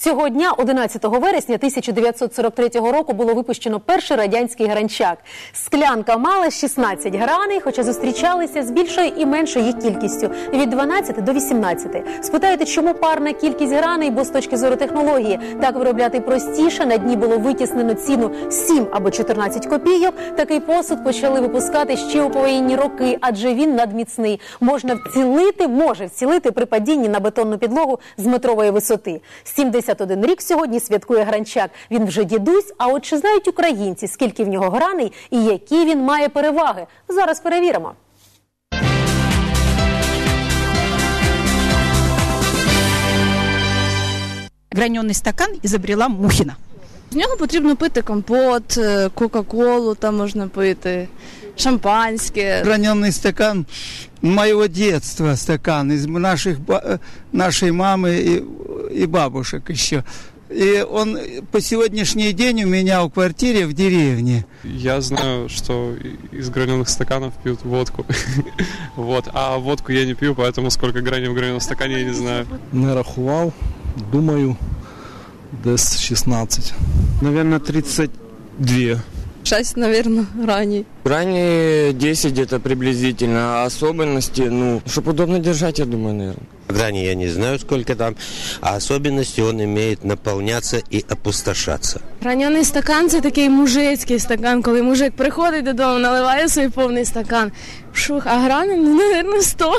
Цього дня, 11 вересня 1943 року, було випущено перший радянський гранчак. Склянка мала 16 граней, хоча зустрічалися з більшою і меншою їх кількістю від 12 до 18. Спитаєте, чому парна кількість граней, бо з точки зору технології так виробляти простіше. На дні було витіснено ціну 7 або 14 копійок. Такий посуд почали випускати ще у повоєнні роки, адже він надміцний. Можна вцілити, може вцілити при падінні на бетонну підлогу з метрової висоти. 71 рік сьогодні святкує гранчак. Він вже дідусь. А от чи знають українці, скільки в нього граней і які він має переваги? Зараз перевіримо. Граненый стакан изобрела Мухина. З нього потрібно пити компот, е, кока-колу там можна пити, шампанське. Граненый стакан моего детства стакан из наших ба- э, нашей мамы и, бабушек еще. И он по сегодняшний день у меня в квартире в деревне. Я знаю, что из граненых стаканов пьют водку. Вот. А водку я не пью, поэтому сколько граней в граненом стакане я не знаю. Не рахував, думаю, десь 16. Наверное, 32. 6, мабуть, грані. Ранее 10 где-то приблизительно, а особенности, ну, чтобы удобно держать, я думаю, наверное. Грани я не знаю, сколько там, а особенности он имеет наполняться и опустошаться. Гранений стакан це такий мужицький стакан, коли мужик приходить додому, наливає свій повний стакан. Шух, а грани, ну, мабуть, 100.